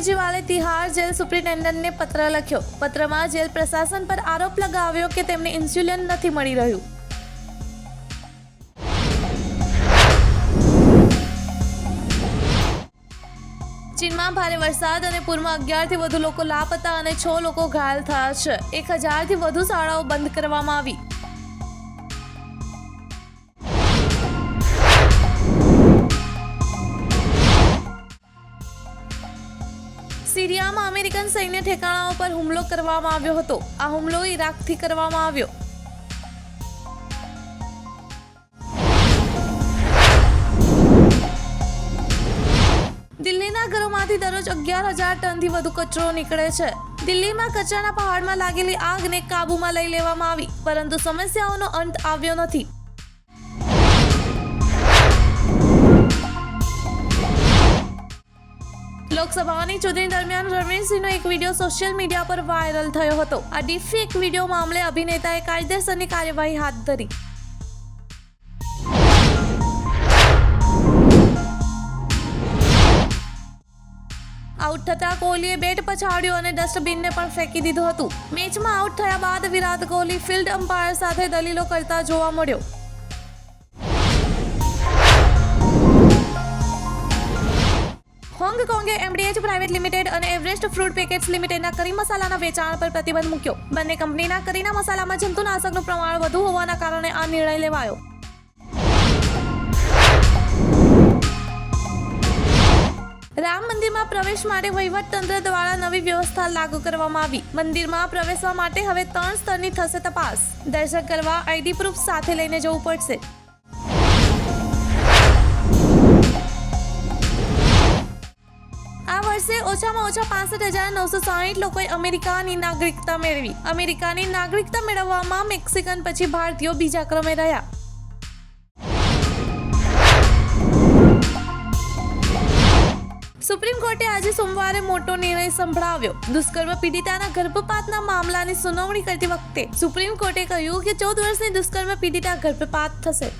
કેજરીવાલે તિહાર જેલ સુપ્રિન્ટેન્ડન્ટને પત્ર લખ્યો. પત્રમાં જેલ પ્રશાસન પર આરોપ લગાવ્યો કે તેમને ઇન્સ્યુલિન નથી મળી રહ્યું. ચીનમાં ભારે વરસાદ અને પૂરમાં અગિયારથી વધુ લોકો લાપતા અને છ લોકો ઘાયલ થયા છે. એક હજારથી વધુ શાળાઓ બંધ કરવામાં આવી. સિરિયામાં અમેરિકન સૈન્ય ઠેકાણાઓ પર હુમલો કરવામાં આવ્યો હતો. આ હુમલો ઈરાકથી કરવામાં આવ્યો. દિલ્હીના ઘરોમાંથી દરરોજ અગિયાર હજાર ટનથી વધુ કચરો નીકળે છે. દિલ્હીમાં કચરાના પહાડમાં લાગેલી આગને કાબૂમાં લઈ લેવામાં આવી, પરંતુ સમસ્યાઓનો અંત આવ્યો નથી. લોકસભાની ચૂંટણી દરમિયાન રણવીરસિંહનો એક વીડિયો સોશિયલ મીડિયા પર વાયરલ થયો હતો. આ ડીફેક વીડિયો મામલે અભિનેતાએ કાયદેસરની કાર્યવાહી હાથ ધરી. આઉટ થતા કોહલીએ બેટ પછાડ્યો અને ડસ્ટબિનને પણ ફેંકી દીધું હતું. મેચમાં આઉટ થયા બાદ વિરાટ કોહલી ફિલ્ડ અમ્પાયર સાથે દલીલો કરતા જોવા મળ્યો. હોંગકોંગે એમડીએચ પ્રાઇવેટ લિમિટેડ અને એવરેસ્ટ ફ્રૂટ પેકેટ્સ લિમિટેડના કરી મસાલાના વેચાણ પર પ્રતિબંધ મૂક્યો. બંને કંપનીના કરીના મસાલામાં જંતુનાશકનું પ્રમાણ વધુ હોવાના કારણે આ નિર્ણય લેવાયો. રામ મંદિરમાં પ્રવેશ માટે વહીવટતંત્ર દ્વારા નવી વ્યવસ્થા લાગુ કરવામાં આવી. મંદિરમાં પ્રવેશવા માટે હવે ત્રણ સ્તરની થશે તપાસ. દર્શન કરવા આઈડી પ્રૂફ સાથે લઈને જવું પડશે. વર્ષે ઓછામાં ઓછા પાસઠ હજાર નવસો સાહીઠ લોકોએ અમેરિકાની નાગરિકતા મેળવી. અમેરિકાની નાગરિકતા મેળવવામાં મેક્સિકન પછી ભારતીયો બીજા ક્રમે રહ્યા. સુપ્રીમ કોર્ટે આજે સોમવારે મોટો નિર્ણય સંભળાવ્યો. દુષ્કર્મ પીડિતાના ગર્ભપાતના મામલાની સુનાવણી કરતી વખતે સુપ્રીમ કોર્ટે કહ્યું કે ચૌદ વર્ષની દુષ્કર્મ પીડિતા ગર્ભપાત થશે.